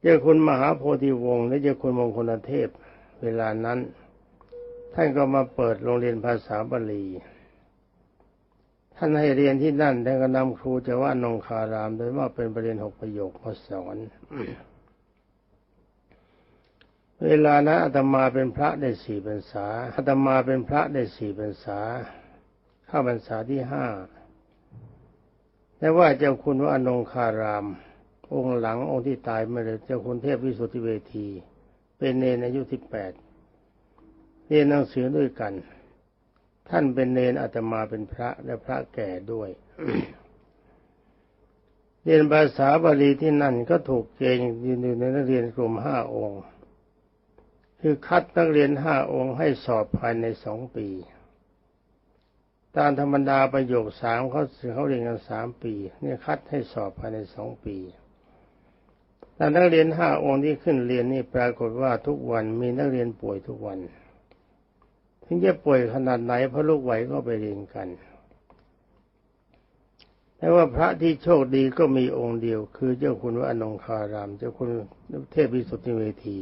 เจ้าคุณมหาโพธิวงศ์และเจ้าคุณมงคลเทพ เวลานั้น ท่านก็มาเปิดโรงเรียนภาษาบาลี ท่านให้เรียนที่นั่นท่านก็นำครูจะว่านงคาราม โดยว่าเป็นประเรียนหกประโยคมาสอน เวลานั้นอาตมาเป็นพระได้สี่พรรษาอาตมาเป็นพระได้สี่พรรษาเข้าพรรษาที่ห้าแต่ว่าเจ้าคุณว่านงคาราม องค์หลังองค์ที่ตายมาเลยเจ้าคุณเทพวิสุทธิเวที เป็นเนรอายุที่แปดเรียนหนังสือด้วยกัน ท่านเป็นเนรอาตมาเป็นพระและพระแก่ด้วย เรียนภาษาบาลีที่นั่นก็ถูกเกณฑ์อยู่ในนักเรียนกลุ่มห้าองค์ คือคัดนักเรียนห้าองค์ให้สอบภายในสองปีตามธรรมดาประโยคสามเขาเขาเรียนกันสามปี เนี่ยคัดให้สอบภายในสองปี แต่นักเรียนห้าองค์ที่ขึ้นเรียนนี่ปรากฏว่าทุกวันมีนักเรียนป่วยทุกวัน ถึงจะป่วยขนาดไหนพระลูกไหวก็ไปเรียนกัน แต่ว่าพระที่โชคดีก็มีองค์เดียว คือเจ้าคุณวานงคาราม เจ้าคุณเทพวิสุทธิเวที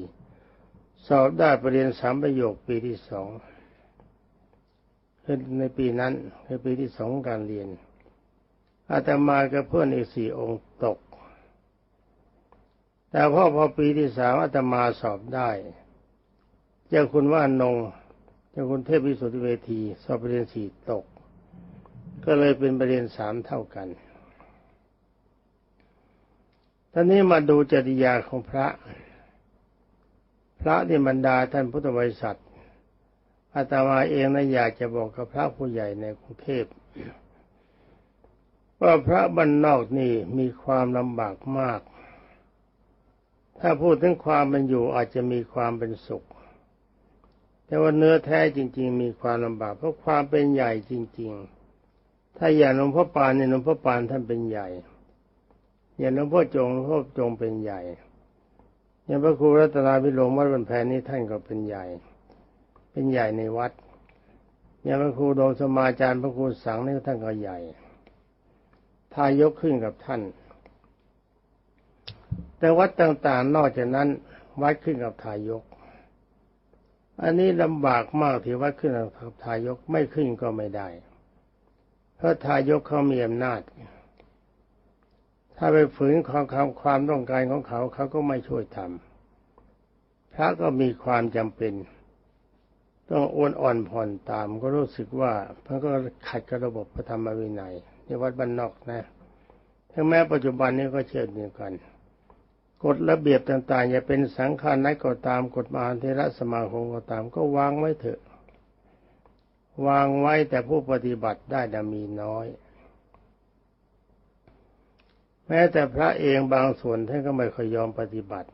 สอบได้ปรริญญาสามประโยคปีที่สองในปีนั้นคือปีที่สองการเรียนอาตมากับเพื่อนอีกสี่องค์ตก แต่พอพอปีที่สามอาตมาสอบได้เจ้าคุณว่านงเจ้าคุณเทพวิสุทธิเวทีสอบปรริญญาสี่ตก ก็เลยเป็นปรริญญาสามเท่ากันตอนนี้มาดูจริยาของพระ พระที่บรรดาท่านพุทธบริษัทอาตมาเองนะอยากจะบอกกับพระผู้ใหญ่ในกรุงเทพว่าพระบรรนอกนี่มีความลำบากมาก ถ้าพูดถึงความเป็นอยู่อาจจะมีความเป็นสุข แต่ว่าเนื้อแท้จริง ๆ มีความลำบากเพราะความเป็นใหญ่จริง ๆ ถ้าอย่างหลวงพ่อปานเนี่ยหลวงพ่อปานท่านเป็นใหญ่ อย่างหลวงพ่อจงหลวงพ่อจงเป็นใหญ่อย่างพระครูรัตนาพิโรมวัดบรรแพนนี่ท่านก็เป็นใหญ่ เป็นใหญ่ในวัดอย่างพระครูโดมสมาจารย์พระครูสังนี่ท่านก็ใหญ่ทายกขึ้นกับท่าน แต่วัดต่างๆ นอกจากนั้น วัดขึ้นกับทายก อันนี้ลำบากมากที่วัดขึ้นกับทายกไม่ขึ้นก็ไม่ได้ เพราะทายกเขามีอำนาจ ถ้าไปฝืนความความต้องการของเขาเขาก็ไม่ช่วยทำพระก็มีความจำเป็น ต้องโอนอ่อนผ่อนตาม ก็รู้สึกว่ามันก็ขัดกับระบบพระธรรมวินัยในวัดบ้านนอกนะถึงแม้ปัจจุบันนี้ก็เช่นเดียวกัน กฎระเบียบต่างๆอย่าเป็นสังฆานัก็ตามกฎมหาเทระสมาคมก็ตาม ก็วางไว้เถอะ วางไว้แต่ผู้ปฏิบัติได้ดมีน้อย แม้แต่พระเองบางส่วนท่านก็ไม่ค่อยยอมปฏิบัติ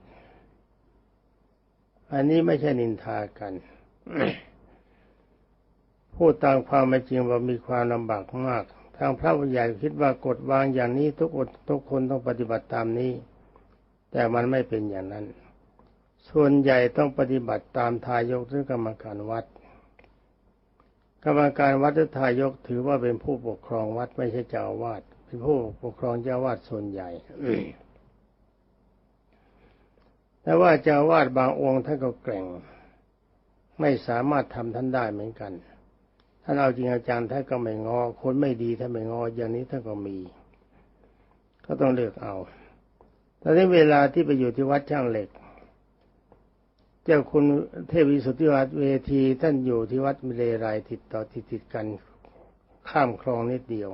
อันนี้ไม่ใช่นินทากันพูดตามความเป็นจริงว่ามีความลำบากมาก ทางพระวิญญาณคิดว่ากฎวางอย่างนี้ทุกคนทุกคนต้องปฏิบัติตามนี้ แต่มันไม่เป็นอย่างนั้น ส่วนใหญ่ต้องปฏิบัติตามทายกหรือกรรมการวัด กรรมการวัดหรือทายกถือว่าเป็นผู้ปกครองวัดไม่ใช่เจ้าอาวาสเป็นผู้ปกครองเจ้าวาดส่วนใหญ่แต่ว่าเจ้าวาดบางองค์ท่านก็แกร่ง ไม่สามารถทำท่านได้เหมือนกันท่านเอาจริงอาจารย์ท่านก็ไม่งอ คนไม่ดีท่านไม่งออย่างนี้ท่านก็มี ก็ต้องเลือกเอา ตอนนี้เวลาที่ไปอยู่ที่วัดช่างเหล็ก เจ้าคุณเทวิสุทธิวัดเวทีท่านอยู่ที่วัดมิเลรติดต่อติดติดกันข้ามคลองนิดเดียว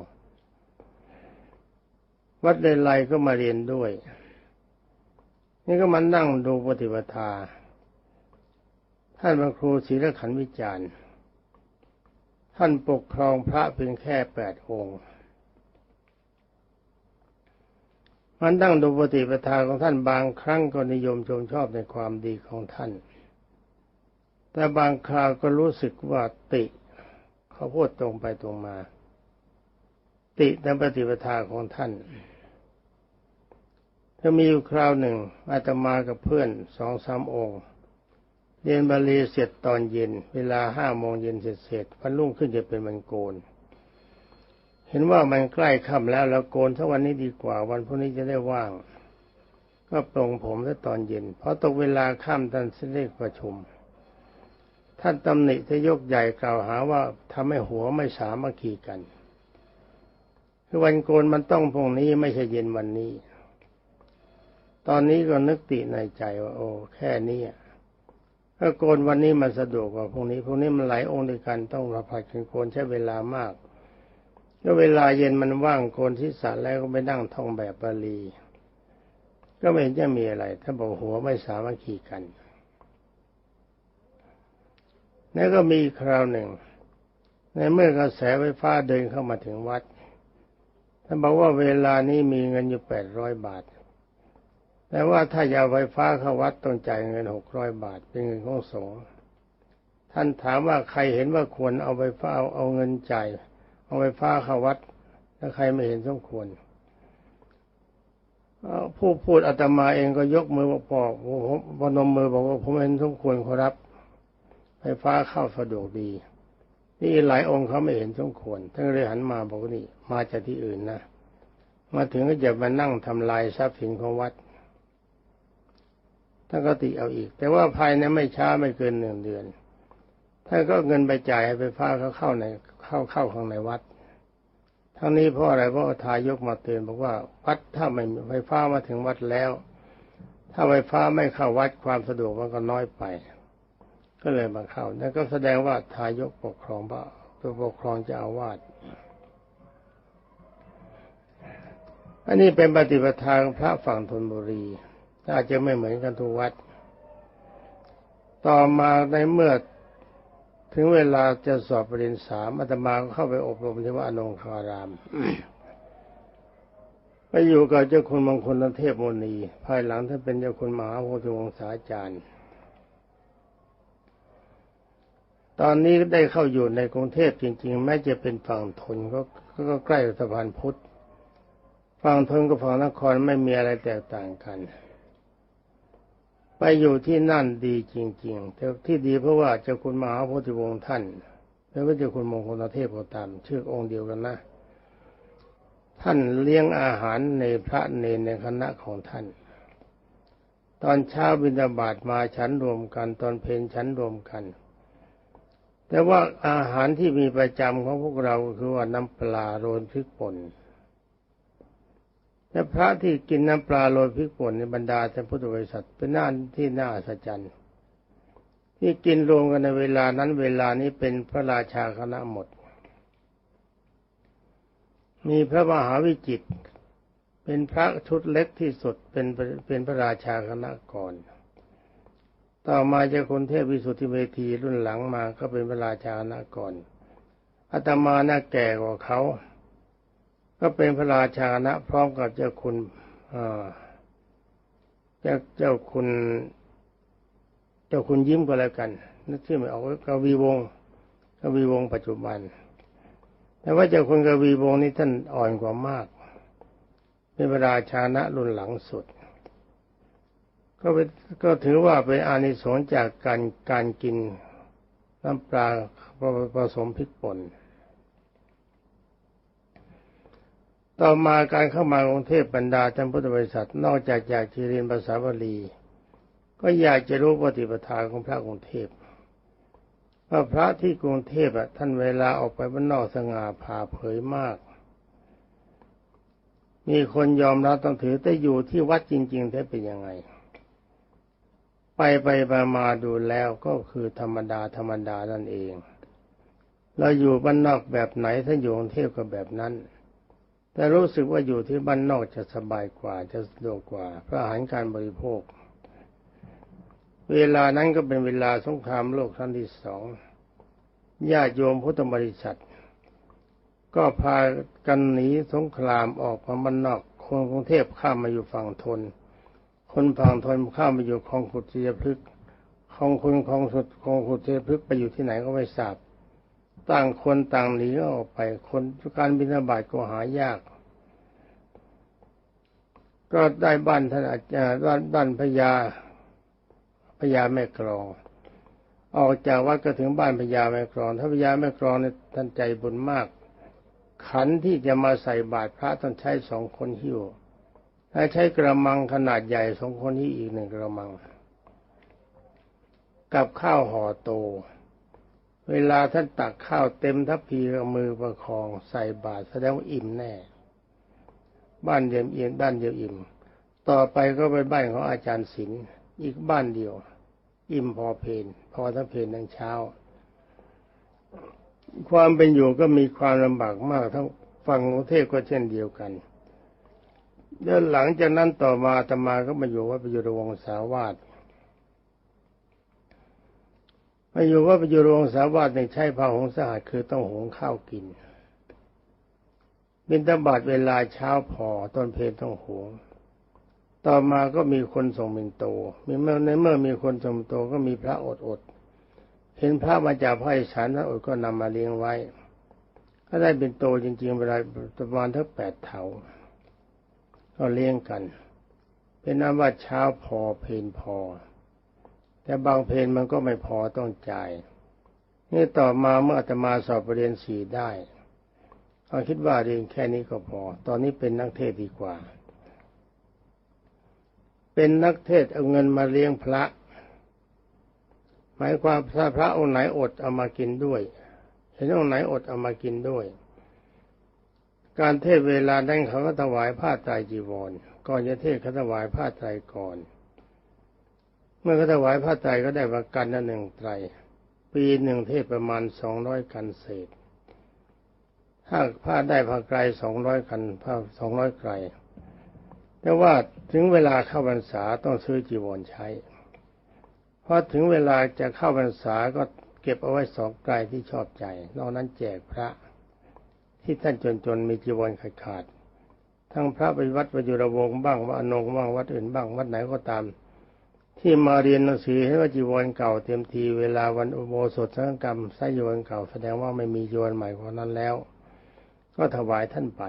วัดเลไลก็มาเรียนด้วย นี่ก็มานั่งดูปฏิปทา ท่านพระครูศีลขันวิจารณ์ ท่านปกครองพระเพียงแค่แปดองค์ มันตั้งดูปฏิปทาของท่านบางครั้งก็นิยมชมชอบในความดีของท่าน แต่บางคราวก็รู้สึกว่าติเขาพูดตรงไปตรงมา ติในปฏิปทาของท่านถ้ามีอยู่คราวหนึ่งอาตมากับเพื่อนสองสามองค์เรียนบาลีเสร็จตอนเย็น เวลาห้าโมงเย็นเสร็จเสร็จวันรุ่งขึ้นจะเป็นวันโกน เห็นว่ามันใกล้ค่ำแล้วเราโกนทั้งวันนี้ดีกว่า วันพรุ่งนี้จะได้ว่าง ก็ปรงผมซะตอนเย็นพอตกเวลาค่ำท่านเรียกประชุมท่านตำหนิทยกใหญ่กล่าวหาว่าทำให้หัวไม่สามัคคีกันคือวันโกนมันต้องพรุ่งนี้ไม่ใช่เย็นวันนี้ ตอนนี้ก็นึกติในใจว่า โอ้แค่นี้ถ้าโกนวันนี้มันสะดวกกว่าพรุ่งนี้พรุ่งนี้มันหลายองค์ด้วยกันต้องระพัดกันโกนใช้เวลามาก ก็เวลาเย็นมันว่างโกนที่สระแล้วก็ไปนั่งท่องแบบบาลี ก็ไม่เห็นจะมีอะไร ถ้าบอกหัวไม่สามัคคีกัน แล้วก็มีคราวหนึ่ง ในเมื่อกระแสไฟฟ้าเดินเข้ามาถึงวัดท่านบอกว่าเวลานี้มีเงินอยู่แปดร้อยบาท แต่ว่าถ้าอยากไฟฟ้าเข้าวัดต้องจ่ายเงินหกร้อยบาท เป็นเงินของสงฆ์ท่านถามว่าใครเห็นว่าควรเอาไฟฟ้าเอาเงินจ่าย เอาไฟฟ้าเข้าวัด ถ้าใครไม่เห็นสมควรผู้พูดอาตมาเองก็ยกมือบอกบอกผมพนมมือบอกว่าผมเห็นสมควรขอรับ ไฟฟ้าเข้าสะดวกดี นี่หลายองค์เขาไม่เห็นสมควรท่านเลยหันมาบอกนี่ มาจากที่อื่นนะ มาถึงก็จะมานั่งทำลายทรัพย์สินของวัดท่านก็ติเอาอีก แต่ว่าภายในไม่ช้าไม่เกินหนึ่งเดือนท่านก็เงินไปจ่ายให้ไฟฟ้าเขาเข้าใน เข้าเข้าข้างในวัด ทั้งนี้เพราะอะไรเพราะทายกมาเตือนบอกว่าวัดถ้าไม่มีไฟฟ้ามาถึงวัดแล้ว ถ้าไฟฟ้าไม่เข้าวัดความสะดวกมันก็น้อยไป ก็เลยมาเข้านั่นก็แสดงว่าทายกปกครองพระตัวปกครองจะอาวาสอันนี้เป็นปฏิปทาของพระฝั่งธนบุรีอาจจะไม่เหมือนกันทุกวัด ต่อมาในเมื่อ ถึงเวลาจะสอบปริญญาสามอาตมาก็เข้าไปอบรมที่วัดอนงคารามไปอยู่กับเจ้าคุณมงคลเทพโมนีภายหลังท่านเป็นเจ้าคุณมหาโพธิวงศาจารย์ ตอนนี้ได้เข้าอยู่ในกรุงเทพจริง ๆ แม้จะเป็นฝั่งทนก็ก็ใกล้สะพานพุทธฝั่งทนกับฝั่งนครไม่มีอะไรแตกต่างกัน ไปอยู่ที่นั่นดีจริงๆแต่ที่ดีเพราะว่าเจ้าคุณมหาโพธิวงศ์ท่านแล้วก็เจ้าคุณมงคลเทพก็ตามชื่อองค์เดียวกันนะ ท่านเลี้ยงอาหารในพระเนรในคณะของท่าน ตอนเช้าบิณฑบาตมาฉันรวมกัน ตอนเพลนฉันรวมกัน แต่ว่าอาหารที่มีประจำของพวกเราคือว่าน้ำปลาโรนพริกป่น และพระที่กินน้ำปลาโรยพริกป่นในบรรดาท่านพุทธบริษัทเป็นหน้าที่น่าอัศจรรย์ที่กินรวมกันในเวลานั้นเวลานี้เป็นพระราชาคณะหมด มีพระมหาวิจิตเป็นพระชุดเล็กที่สุดเป็นเป็นพระราชาคณะก่อน ต่อมาจะคนเทพวิสุทธิเวทีรุ่นหลังมาก็เป็นพระราชาคณะก่อนอาตมาน่าแก่กว่าเขา ก็เป็นพระราชานะพร้อมกับเจ้าคุณเจ้าเจ้าคุณ เจ้าคุณยิ้มก็แล้วกันนึกชื่อไม่ออกกวีวงกวีวงปัจจุบัน แต่ว่าเจ้าคุณกวีวงนี้ท่านอ่อนกว่ามาก เป็นพระราชานะรุ่นหลังสุด ก็เป็นก็ถือว่าเป็นอานิสงส์จากการการกินน้ำปลาผสมพริกป่น ต่อมาการเข้ามากรุงเทพบรรดาท่านพุทธบริษัทนอกจากอยากจะเรียนภาษาบาลี ก็อยากจะรู้ปฏิปทาของพระกรุงเทพว่าพระที่กรุงเทพอะท่านเวลาออกไปบ้านนอกสง่าผ่าเผยมาก มีคนยอมรับต้องถือแต่อยู่ที่วัดจริงๆแท้เป็นยังไง ไปไปมาดูแล้วก็คือธรรมดาธรรมดานั่นเอง เราอยู่บ้านนอกแบบไหนถ้าอยู่กรุงเทพก็แบบนั้น แต่รู้สึกว่าอยู่ที่บ้านนอกจะสบายกว่าจะสะดวกกว่าเพราะอาหารการบริโภค เวลานั้นก็เป็นเวลาสงครามโลกครั้งที่สองญาติโยมพุทธบริษัท ก็พากันหนีสงครามออกมาบ้านนอกคนกรุงเทพข้ามมาอยู่ฝั่งทน คนฝั่งทนข้ามมาอยู่คลองขุดเจียพฤกคลองคุณคลองสุดคลองขุดเจียพฤกไปอยู่ที่ไหนก็ไม่ทราบ ต่างคนต่างหนีออกไปคนการบินบาตก็หายาก ก็ได้บ้านท่านอาจารย์บ้านพญาพญาแม่กรอง ออกจากวัดก็ถึงบ้านพญาแม่กรองถ้าพญาแม่กรองเนี่ยท่านใจบุญมาก ขันที่จะมาใส่บาตรพระต้องใช้สองคนหิ้วและใช้กระมังขนาดใหญ่สองคนนี้วอีกหนึ่งกระมัง กับข้าวห่อโต เวลาท่านตักข้าวเต็มทัพพีกับมือประคองใส่บาตรแสดงว่าอิ่มแน่ บ้านเดียวอิ่มบ้านเดียวอิ่ม ต่อไปก็ไปบ้านของอาจารย์ศิลป์อีกบ้านเดียว อิ่มพอเพนพอทั้งเพนทั้งเช้า ความเป็นอยู่ก็มีความลำบากมากทั้งฝั่งกรุงเทพก็เช่นเดียวกันเดินหลังจากนั้นต่อมาอาตมาก็มาอยู่วัดประยุรวงศาวาส มาอยู่วัดประยุรงศาวาสในใช้ผ้าหงสหัสคือต้องหงข้าวกิน บินตบาทเวลาเช้าพอตอนเพลต้องหงต่อมาก็มีคนส่งบินโต มีเมื่อในเมื่อมีคนส่งบินโตก็มีพระอดอด เห็นพระมาจากภาคอีสานพระอดก็นำมาเลี้ยงไว้ ก็ได้เป็นโตจริงๆเวลาประมาณทั้งแปดเถาก็เลี้ยงกัน เป็นน้ำว่าเช้าพอเพนพอ แต่บางเพนมันก็ไม่พอต้องจ่ายนี่ต่อมาเมื่ออาตมาสอบประเรียนสี่ได้เขาคิดว่าเรียนแค่นี้ก็พอ ตอนนี้เป็นนักเทศดีกว่า เป็นนักเทศเอาเงินมาเลี้ยงพระ หมายความถ้าพระองค์ไหนอดเอามากินด้วย เห็นองค์ไหนอดเอามากินด้วย การเทศเวลานั้นเขาก็ถวายผ้าไตรจีวรก่อนจะเทศเขาถวายผ้าไตรก่อน เมื่อเขาถวายผ้าไตรก็ได้ประกันละหนึ่งไตร ปีหนึ่งเทศประมาณสองร้อยกันเศษ ถ้าผ้าได้ผ้าไกรสองร้อยกันผ้าสองร้อยไกรแต่ว่าถึงเวลาเข้าพรรษาต้องซื้อจีวรใช้ เพราะถึงเวลาจะเข้าพรรษาก็เก็บเอาไว้สองไกรที่ชอบใจ นอกนั้นแจกพระ ที่ท่านจนๆมีจีวรขาดขาดทั้งพระไปวัดประยุรวงศ์บ้างวัดอนงบ้างวัดอื่นบ้างวัดไหนก็ตาม ที่มาเรียนหนังสือให้ว่าจีวรเก่าเต็มทีเวลาวันอุโบสถสังกรรมใส่จีวรเก่าแสดงว่าไม่มีจีวรใหม่กว่านั้นแล้ว ก็ถวายท่านไป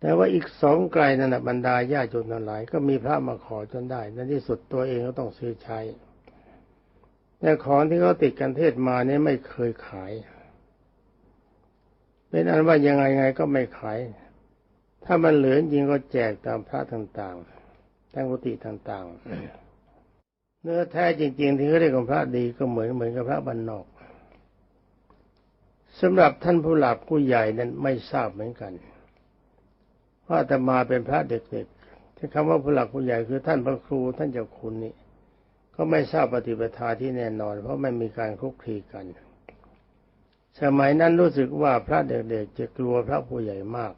แต่ว่าอีกสองไกลนั่นบรรดาญาติโยมทั้งหลาย ก็มีพระมาขอจนได้ในที่สุดตัวเองก็ต้องซื้อใช้แต่ของที่เขาติดกันเทศมาเนี่ยไม่เคยขาย เป็นอันว่ายังไงไงก็ไม่ขาย ถ้ามันเหลือจริงก็แจกตามพระต่างๆ ทั้งกุฏิต่างๆ เนื้อแท้จริง ๆ ที่เขาเรียกว่าพระดีก็เหมือนเหมือนกับพระบรรนอกสำหรับท่านผู้หลักผู้ใหญ่นั้นไม่ทราบเหมือนกันว่าแต่มาเป็นพระเด็กๆที่คำว่าผู้หลักผู้ใหญ่คือท่านพระครูท่านเจ้าคุณนี่ก็ไม่ทราบปฏิปทาที่แน่นอน เพราะไม่มีการคุกคีกัน สมัยนั้นรู้สึกว่าพระเด็กๆจะกลัวพระผู้ใหญ่มาก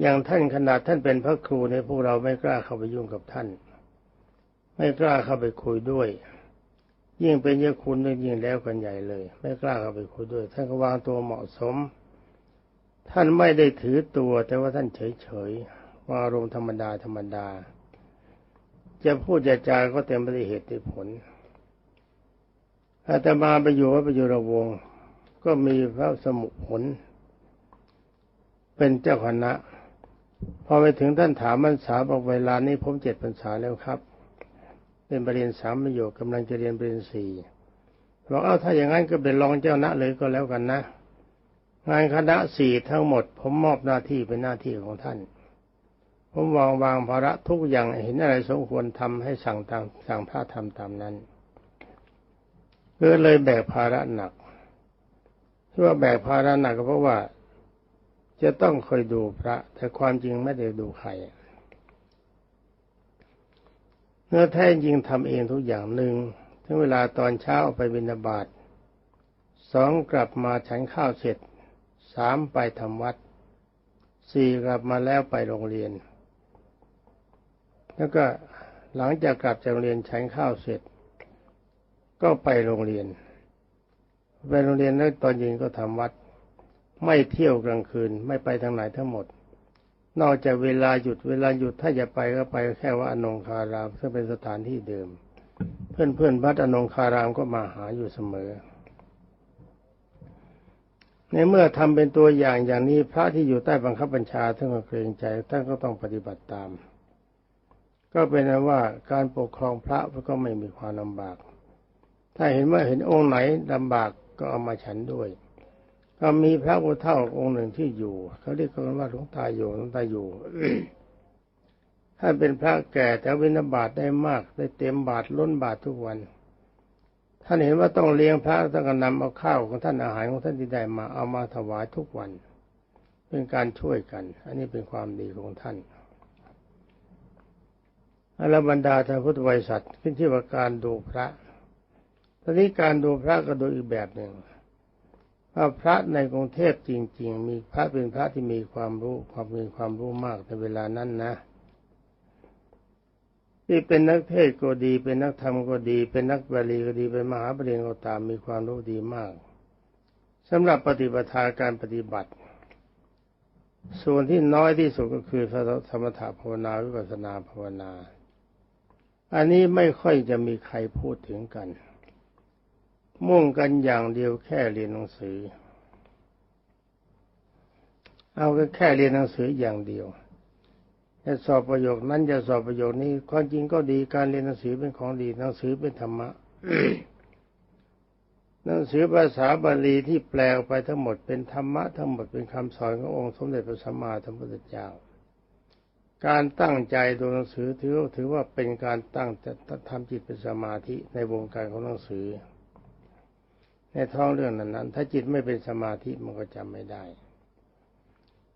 อย่างท่านขนาดท่านเป็นพระครูในพวกเราไม่กล้าเข้าไปยุ่งกับท่าน ไม่กล้าเข้าไปคุยด้วย ยิ่งเป็นเยคุณยิ่งแล้วกันใหญ่เลย ไม่กล้าเข้าไปคุยด้วย ท่านก็วางตัวเหมาะสม ท่านไม่ได้ถือตัวแต่ว่าท่านเฉยๆวาอารมณ์ธรรมดาธรรมดา จะพูดจะจาก็เต็มไปด้วยเหตุผลอาตมาไปอยู่วัดประยุรวงศ์ก็มีพระสมุผลเป็นเจ้าคณะ พอไปถึงท่านถามพรรษาบอกเวลานี้ผมเจ็ดพรรษาแล้วครับ เป็นปรริญญาสามประโยคกำลังจะเรียนปรริญญาสี่บอกเอ้าถ้าอย่างนั้นก็เป็นรองเจ้าณะเลยก็แล้วกันนะ งานคณะสี่ทั้งหมด ผมมอบหน้าที่เป็นหน้าที่ของท่าน ผมวางวางภาระทุกอย่างเห็นอะไรสมควรทำให้สั่งตามสั่งพระทำตามนั้นก็เลยแบกภาระหนักที่ว่าแบกภาระหนักก็เพราะว่า จะต้องคอยดูพระ แต่ความจริงไม่ได้ดูใครเนื้อแท้จริงทำเองทุกอย่างหนึ่งถึงเวลาตอนเช้าไปบิณฑบาตสองกลับมาฉันข้าวเสร็จสามไปทำวัดสี่กลับมาแล้วไปโรงเรียน แล้วก็หลังจากกลับจากโรงเรียนฉันข้าวเสร็จ ก็ไปโรงเรียนไปโรงเรียนแล้วตอนเย็นก็ทำวัด ไม่เที่ยวกลางคืนไม่ไปทางไหนทั้งหมด นอกจากเวลาหยุดเวลาหยุดถ้าจะไปก็ไปแค่ว่าอนงคารามซึ่งเป็นสถานที่เดิม เพื่อนเพื่อนวัดอนงคารามก็มาหาอยู่เสมอ ในเมื่อทำเป็นตัวอย่างอย่างนี้พระที่อยู่ใต้บังคับบัญชาท่านก็เกรงใจท่านก็ต้องปฏิบัติตาม ก็เป็นนว่าการปกครองพระก็ไม่มีความลำบาก ถ้าเห็นว่าเห็นองค์ไหนลำบากก็เอามาฉันด้วย ก็มีพระพุทธเจ้าองค์หนึ่งที่อยู่เขาเรียกกันว่าหลวงตาอยู่หลวงตาอยู่ท่านเป็นพระแก่แต่วินาบาตได้มากได้เต็มบาทล้นบาททุกวัน ท่านเห็นว่าต้องเลี้ยงพระต้องนำเอาข้าวของท่านอาหารของท่านที่ได้มาเอามาถวายทุกวัน เป็นการช่วยกัน อันนี้เป็นความดีของท่านอรบรรดาท่านพุทธบริษัทขึ้นที่ว่าการดูพระตอนนี้การดูพระก็ดูอีกแบบหนึ่ง ว่าพระในกรุงเทพจริง ๆ มีพระเป็นพระที่มีความรู้ความมีความรู้มากในเวลานั้นนะ ที่เป็นนักเทศก็ดี เป็นนักธรรมก็ดี เป็นนักบาลีก็ดีเป็นมหาปริญญาก็ตามมีความรู้ดีมากสำหรับปฏิบัติการปฏิบัติ ส่วนที่น้อยที่สุดก็คือสมถะภาวนาวิปัสสนาภาวนา อันนี้ไม่ค่อยจะมีใครพูดถึงกัน มุ่งกันอย่างเดียวแค่เรียนหนังสือ เอาแค่เรียนหนังสืออย่างเดียวจะสอบประโยคนั้นจะสอบประโยคนี้ความจริงก็ดีการเรียนหนังสือเป็นของดีหนังสือเป็นธรรมะหนังสือภาษาบาลีที่แปลออกไปทั้งหมดเป็นธรรมะทั้งหมดเป็นคำสอนขององค์สมเด็จพระสัมมาสัมพุทธเจ้า การตั้งใจดูหนังสือถือถือว่าเป็นการตั้งจะทำจิตเป็นสมาธิในวงการของหนังสือ ในท้องเรื่องนั้นๆถ้าจิตไม่เป็นสมาธิมันก็จำไม่ได้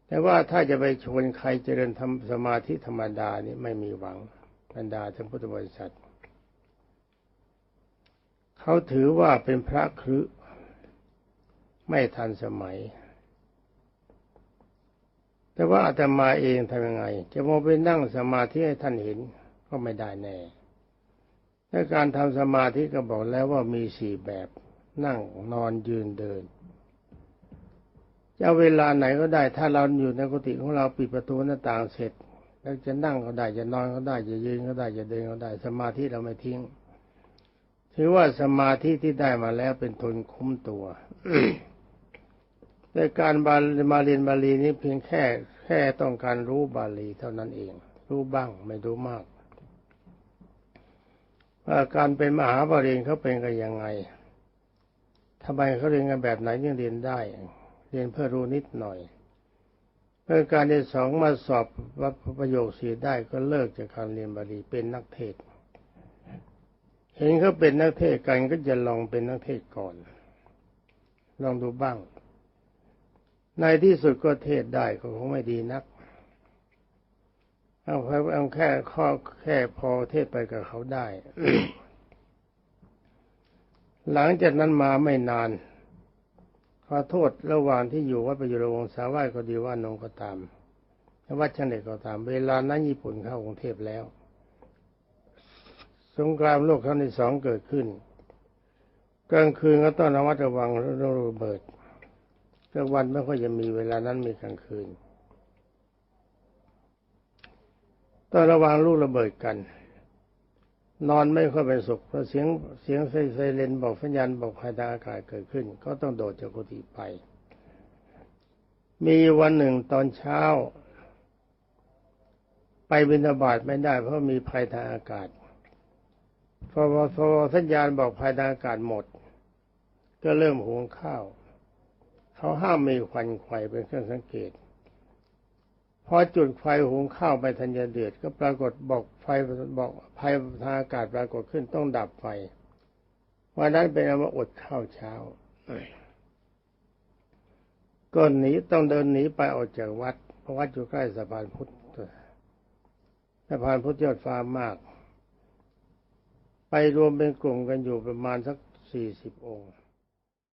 แต่ว่าถ้าจะไปชวนใครเจริญทำสมาธิธรรมดานี่ไม่มีหวังบรรดาท่านพุทธบริษัทเขาถือว่าเป็นพระครึไม่ทันสมัย แต่ว่าอาตมาเองทำยังไง จะมาไปนั่งสมาธิให้ท่านเห็นก็ไม่ได้แน่และการทำสมาธิก็บอกแล้วว่ามีสี่แบบ นั่งนอนยืนเดินจะเวลาไหนก็ได้ ถ้าเราอยู่ในกุฏิของเราปิดประตูหน้าต่างเสร็จ แล้วจะนั่งก็ได้จะนอนก็ได้จะยืนก็ได้จะเดินก็ได้ สมาธิเราไม่ทิ้ง ถือว่าสมาธิที่ได้มาแล้วเป็นทุนคุ้มตัวในการบามาเรียนบาลีนี้เพียงแค่แค่ต้องการรู้บาลีเท่านั้นเอง รู้บ้างไม่รู้มากว่าการเป็นมหาบาลีเขาเป็นกันยังไง ทำไมเขาเรียนกันแบบไหนยังเรียนได้ เรียนเพื่อรู้นิดหน่อยเมื่อการที่สองมาสอบว่าประโยคสีได้ก็เลิกจากการเรียนบาลีเป็นนักเทศเห็นเขาเป็นนักเทศกันก็จะลองเป็นนักเทศก่อน ลองดูบ้าง ในที่สุดก็เทศได้ก็คงไม่ดีนักเอาเอาแค่ข้อแค่พอเทศไปกับเขาได้ หลังจากนั้นมาไม่นานขอโทษระหว่างที่อยู่วัดประยุรวงศาวายก็ดีว่านงก็ตามวัดชันเดก็ตาม เวลานั้นญี่ปุ่นเข้ากรุงเทพแล้ว สงครามโลกครั้งที่สองเกิดขึ้น กลางคืนก็ต้องระมัดระวังเรื่องระเบิดกลางวันไม่ค่อยจะมีเวลานั้นมีกลางคืนต้องระวังลูกระเบิดกัน นอนไม่ค่อยเป็นสุขเพราะเสียงเสียงไซเรนบอกสัญญาณบอกภัยทางอากาศเกิดขึ้น ก็ต้องโดดจากกุฏิไป มีวันหนึ่งตอนเช้า ไปบินาบาตไม่ได้ เพราะมีภัยทางอากาศพอพอสัญญาณบอกภัยทางอากาศหมด ก็เริ่มหุงข้าว เขาห้ามมีควันไฟเป็นเครื่องสังเกต พอจุดไฟหุงข้าวไปทันยาเดือดก็ปรากฏบอกไฟบอกภัยทางอากาศปรากฏขึ้นต้องดับไฟวันนั้นเป็นว่าอดข้าวเช้าก็หนีต้องเดินหนีไปออกจากวัด เพราะวัดอยู่ใกล้สะพานพุทธสะพานพุทธยอดฟ้ามาก ไปรวมเป็นกลุ่มกันอยู่ประมาณสักสี่สิบองค์